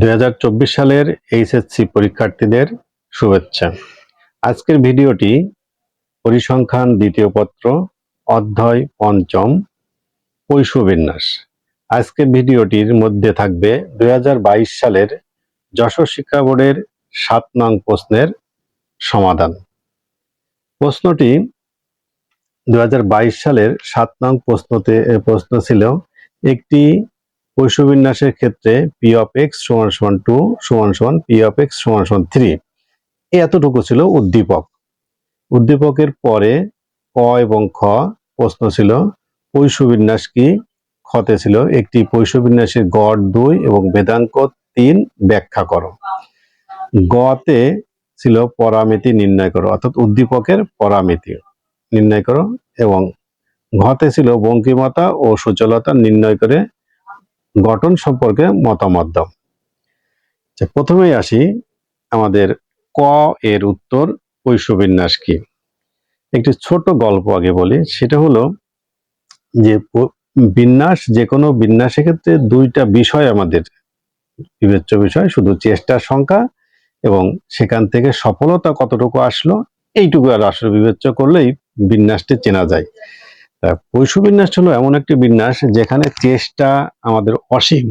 দুই হাজার চব্বিশ সালের এইচএসসি পরীক্ষার্থীদের শুভেচ্ছা। আজকের ভিডিওটি পরিসংখ্যান দ্বিতীয় পত্র, অধ্যায় পঞ্চম, পৈশবিন্যাস। আজকের ভিডিওটির মধ্যে থাকবে দু হাজার বাইশ সালের যশোর শিক্ষা বোর্ডের সাত নং প্রশ্নের সমাধান। প্রশ্নটি দু হাজার বাইশ সালের সাত নং প্রশ্নতে প্রশ্ন ছিল, একটি পৈশবিন্যাসের ক্ষেত্রে পি অফ এক্স সমান সমান টু সমান সমান পি অফ এক্স সমান সমান থ্রি এতটুকু ছিল উদ্দীপক। উদ্দীপকের পরে ক এবং খ প্রশ্ন ছিল পৈশবিন্যাস কি? খতে ছিল একটি পৈশবিন্যাসের গড় দুই এবং বেদাঙ্ক তিন ব্যাখ্যা করো। গতে ছিল পরামিতি নির্ণয় করো, অর্থাৎ উদ্দীপকের পরামিতি নির্ণয় করো এবং ঘতে ছিল বঙ্কিমতা ও সুচলতা নির্ণয় করে গঠন সম্পর্কে মতামত দাও। আচ্ছা, প্রথমেই আসি আমাদের ক এর উত্তর পৈশবিন্যাস কি। একটি ছোট গল্প আগে বলি সেটা হলো যে বিন্যাস যে কোনো বিন্যাসের ক্ষেত্রে দুইটা বিষয় আমাদের বিবেচ্য বিষয় শুধু চেষ্টার সংখ্যা এবং সেখান থেকে সফলতা কতটুকু আসলো এইটুকু আর আসলে বিবেচ্য করলেই বিন্যাসটি চেনা যায়। তা পৈশবিন্যাস হলো এমন একটি বিন্যাস যেখানে চেষ্টা আমাদের অসীম,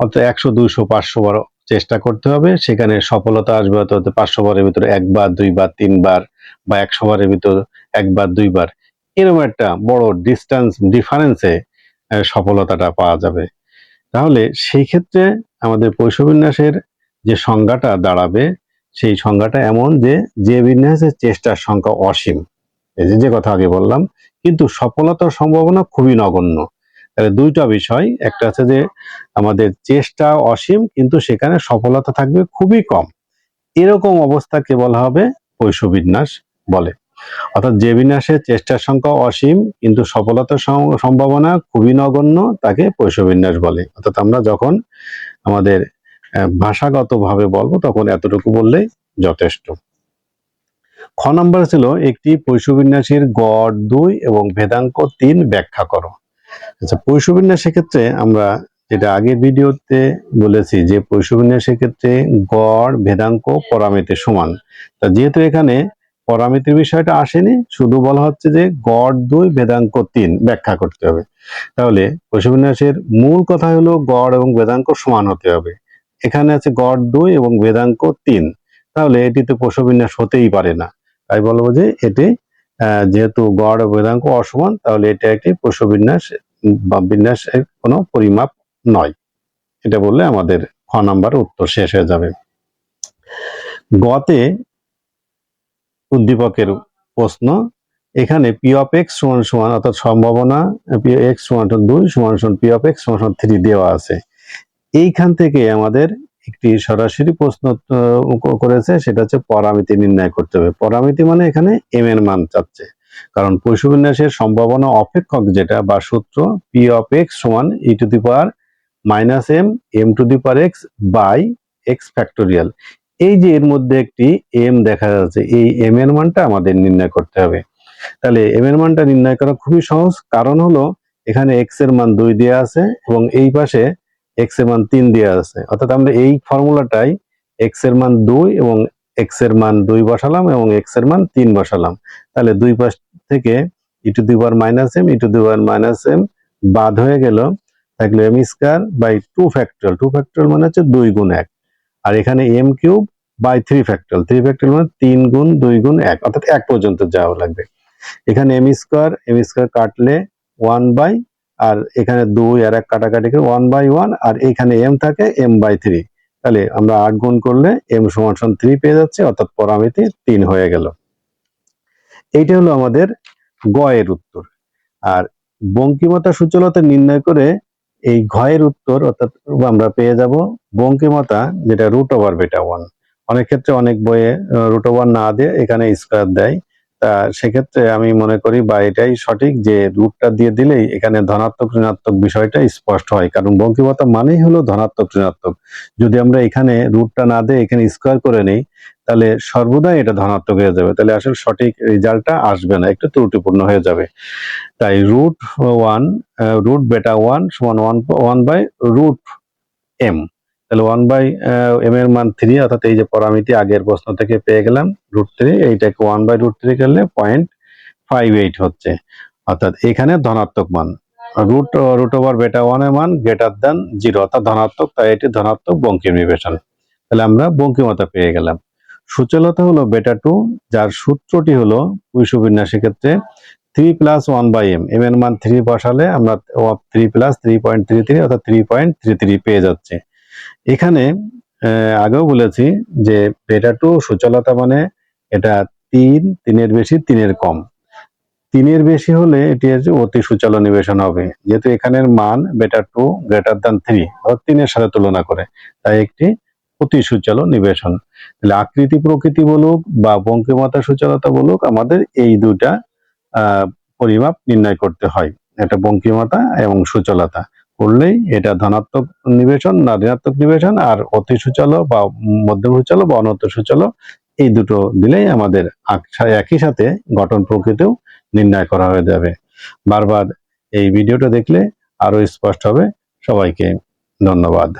অর্থাৎ একশো, দুইশো, পাঁচশো বার চেষ্টা করতে হবে। সেখানে সফলতা আসবে, অর্থাৎ পাঁচশো বারের ভিতরে একবার, দুইবার, তিনবার বা একশো বারের ভিতর একবার, দুইবার। এরকম একটা বড় ডিস্টেন্স ডিফারেন্সে সফলতাটা পাওয়া যাবে। তাহলে সেই ক্ষেত্রে আমাদের পৈশবিন্যাসের যে সংজ্ঞাটা দাঁড়াবে, সেই সংজ্ঞাটা এমন যে যে বিন্যাসের চেষ্টার সংখ্যা অসীম। এই যে কথা আগে বললাম কিন্তু সফলতার সম্ভাবনা খুবই নগণ্য। তাহলে দুইটা বিষয়, একটা আছে যে আমাদের চেষ্টা অসীম, কিন্তু সেখানে সফলতা থাকবে খুবই কম। এরকম অবস্থাকে বলা হবে পৈশবিন্যাস বলে। অর্থাৎ যে বিন্যাসের চেষ্টার সংখ্যা অসীম, কিন্তু সফলতার সম্ভাবনা খুবই নগণ্য তাকে পৈশবিন্যাস বলে। অর্থাৎ আমরা যখন আমাদের ভাষাগতভাবে বলব, তখন এতটুকু বললেই যথেষ্ট। খ নম্বর ছিল একটি পৈশবিন্যাসের গড় দুই এবং ভেদাঙ্ক তিন ব্যাখ্যা করো। আচ্ছা পৈশবিন্যাসের ক্ষেত্রে আমরা যেটা আগের ভিডিওতে বলেছি যে পৈশবিন্যাসের ক্ষেত্রে গড়, ভেদাঙ্ক, পরামিতি সমান। তা যেহেতু এখানে পরামিতির বিষয়টা আসেনি, শুধু বলা হচ্ছে যে গড় দুই, ভেদাঙ্ক তিন ব্যাখ্যা করতে হবে। তাহলে পৈশবিন্যাসের মূল কথা হলো গড় এবং বেদাঙ্ক সমান হতে হবে। এখানে আছে গড় দুই এবং বেদাঙ্ক তিন। তাহলে এটিতে পৈশবিন্যাস হতেই পারে না। তাই বলব যে এটি যেহেতু গড় বেদাঙ্ক অসমান, তাহলে এটা একটি পৈশবিন্যাস বা বিন্যাসের কোনো পরিমাপ নয়। এটা বললে আমাদের খ নাম্বার উত্তর শেষ হয়ে যাবে। গতে উদ্দীপকের প্রশ্ন, এখানে পি অফ এক্স সমান সমান, অর্থাৎ সম্ভাবনা, পি এক্স সমান দুই সমান সমান পি অফ এক্স সমান সমান থ্রি দেওয়া আছে। এইখান থেকে আমাদের একটি সরাসরি প্রশ্ন করেছে, সেটা হচ্ছে পরামিতি নির্ণয় করতে হবে। পরামিতি মানে এখানে এম এর মান চাচ্ছে। কারণ পৈশবিন্যাসের সম্ভাবনা অপেক্ষক যেটা বা সূত্র পি অফ এক্স সমান e to the power minus m m to the power x by x factorial এই যে এর মধ্যে একটি এম দেখা যাচ্ছে, এই এম এর মানটা আমাদের নির্ণয় করতে হবে। তাহলে এম এর মানটা নির্ণয় করা খুবই সহজ। কারণ হলো, এখানে এক্সের মান দুই দেওয়া আছে এবং এই পাশে এক্সের মান তিন দেওয়া আছে। অর্থাৎ আমরা এই ফর্মুলাটাই এক্সের মান দুই এবং এক্সের মান দুই বসালাম এবং এক্সের মান তিন বসালাম। তাহলে দুই পাশ থেকে e to the power minus m e to the power minus m বাদ হয়ে গেল। থাকল m square by two factorial two factorial মানে হচ্ছে দুই গুণ এক। আর এখানে m cube by three factorial three factorial মানে তিন গুণ দুই গুণ এক। অর্থাৎ এক পর্যন্ত যাওয়া লাগবে। এখানে এম স্কোয়ার এম স্কোয়ার কাটলে ওয়ান বাই আর এখানে দুই আর এক কাটাকাটি করে ওয়ান বাই ওয়ান আর এখানে এম থাকে এম বাই থ্রি তাহলে আমরা আট গুণ করলে এম সমান সমান থ্রি পেয়ে যাচ্ছে, অর্থাৎ পরামিতি তিন হয়ে গেল। এইটা হলো আমাদের গয়ের উত্তর। আর বঙ্কিমতা সূচলতা নির্ণয় করে এই ঘয়ের উত্তর, অর্থাৎ আমরা পেয়ে যাব বঙ্কিমতা, যেটা রুট ওভার বেটা ওয়ান অনেক ক্ষেত্রে অনেক বইয়ে রুট ওভার না দিয়ে এখানে স্কোয়ার দেয়। সেক্ষেত্রে আমি মনে করি বা এটাই সঠিক যে রুটটা দিয়ে দিলেই এখানে ধনাত্মক ঋণাত্মক বিষয়টা স্পষ্ট হয়। কারণ বঙ্কিমতা মানেই হলো ধনাত্মক ঋণাত্মক। যদি আমরা এখানে রুটটা না দিয়ে এখানে স্কোয়ার করে নেই, তাহলে সর্বদাই এটা ধনাত্মক হয়ে যাবে। তাহলে আসলে সঠিক রেজাল্টটা আসবে না, একটু ত্রুটিপূর্ণ হয়ে যাবে। তাই root one root beta one সমান one one by root m তাহলে ওয়ান বাই এম এর মান থ্রি অর্থাৎ এই যে পরামিতি আগের প্রশ্ন থেকে পেয়ে গেলাম রুট থ্রি এইটাকে ওয়ান বাই রুট থ্রি করলে পয়েন্ট ফাইভ এইট হচ্ছে। অর্থাৎ এখানে ধনাত্মক মান। Root root over beta one ওয়ানের মান গ্রেটার দেন জিরো অর্থাৎ ধনাত্মক, তাই এটি ধনাত্মক বঙ্কিম নিবেশন তাহলে আমরা বঙ্কিমতা পেয়ে গেলাম। সুচলতা হলো বেটা টু যার সূত্রটি হলো বিন্যাসের ক্ষেত্রে three plus one by m m এর মান থ্রি বসালে আমরা three plus three point three three অর্থাৎ থ্রি পয়েন্ট থ্রি থ্রি পেয়ে যাচ্ছে। এখানে আগেও বলেছি যে বেটা টু সূচলতা মানে এটা তিন, তিনের বেশি, তিনের কম। তিনের বেশি হলে এটি হচ্ছে অতি সূচল নিবেশন হবে। যেহেতু এখানের মান বেটা টু গ্রেটার দ্যান থ্রি, অর্থাৎ তিনের সাথে তুলনা করে, তাই একটি অতি সুচল নিবেশন। তাহলে আকৃতি প্রকৃতি বলুক বা বঙ্কিমতা সুচলতা বলুক, আমাদের এই দুটা পরিমাপ নির্ণয় করতে হয়। এটা বঙ্কিমতা এবং সূচলতা। করলেই এটা ধনাত্মক নিবেশন না ঋণাত্মক নিবেশন আর অতি সূচল বা মধ্যম সূচল বা অনত সূচল এই দুটো দিলেই আমাদের একই সাথে গঠন প্রকৃতিও নির্ণয় করা হয়ে যাবে। বারবার এই ভিডিওটা দেখলে আরও স্পষ্ট হবে। সবাইকে ধন্যবাদ।